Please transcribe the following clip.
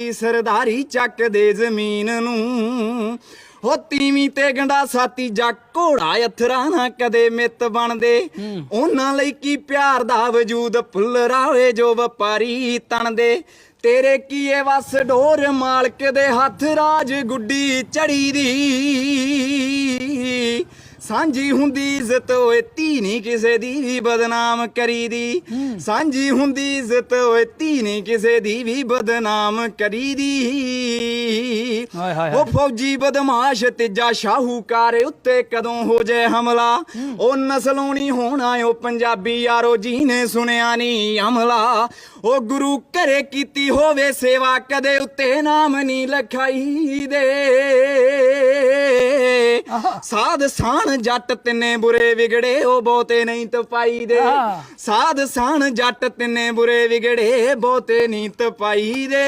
ਸਰਦਾਰੀ ਚੱਕਦੇ ਜ਼ਮੀਨ ਨੂੰ। ਹੋ ਤੀਵੀਂ ਤੇ ਗੰਡਾ ਸਾਤੀ ਜਾ ਘੋੜਾ ਅਥਰਾ ਨਾ ਕਦੇ ਮਿੱਤ ਬਣਦੇ। ਉਹਨਾਂ ਲਈ ਕੀ ਪਿਆਰ ਦਾ ਵਜੂਦ ਫੁੱਲਰਾਵੇ ਜੋ ਵਪਾਰੀ ਤਣਦੇ। ਤੇਰੇ ਕੀ ਏ ਵਸ ਡੋਰ ਮਾਲਕ ਦੇ ਹੱਥ ਰਾਜ ਗੁੱਡੀ ਚੜੀ ਦੀ। ਸਾਂਝੀ ਹੁੰਦੀ ਇੱਜ਼ਤ ਓਏ ਧੀ ਨਹੀਂ ਕਿਸੇ ਦੀ ਵੀ ਬਦਨਾਮ ਕਰੀਦੀ। ਸਾਂਝੀ ਹੁੰਦੀ ਇੱਜ਼ਤ ਓਏ ਧੀ ਨਹੀਂ ਕਿਸੇ ਦੀ ਵੀ ਬਦਨਾਮ ਕਰੀਦੀ। ਉਹ ਫੌਜੀ ਬਦਮਾਸ਼ ਤੇਜਾ ਸ਼ਾਹੂਕਾਰ ਉੱਤੇ ਕਦੋਂ ਹੋ ਜਾਏ ਹਮਲਾ। ਉਹ ਨਸਲੋਂ ਨਹੀਂ ਹੋਣਾ ਉਹ ਪੰਜਾਬੀ ਯਾਰੋ ਜੀ ਨੇ ਸੁਣਿਆ ਨਹੀਂ ਹਮਲਾ ਉਹ ਗੁਰੂ ਘਰੇ ਕੀਤੀ ਹੋਵੇ ਸੇਵਾ ਕਦੇ ਉੱਤੇ ਨਾਮ ਨਹੀਂ ਲਖਾਈ ਦੇ। ਸਾਧ ਸਾਣ ਜੱਟ ਤਿੰਨੇ ਬੁਰੇ ਵਿਗੜੇ ਉਹ ਬਹੁਤੇ ਨਹੀਂ ਤਪਾਈ ਦੇ। ਸਾਧ ਸਾਣ ਜੱਟ ਤਿੰਨੇ ਬੁਰੇ ਵਿਗੜੇ ਬਹੁਤੇ ਨਹੀਂ ਤਪਾਈ ਦੇ।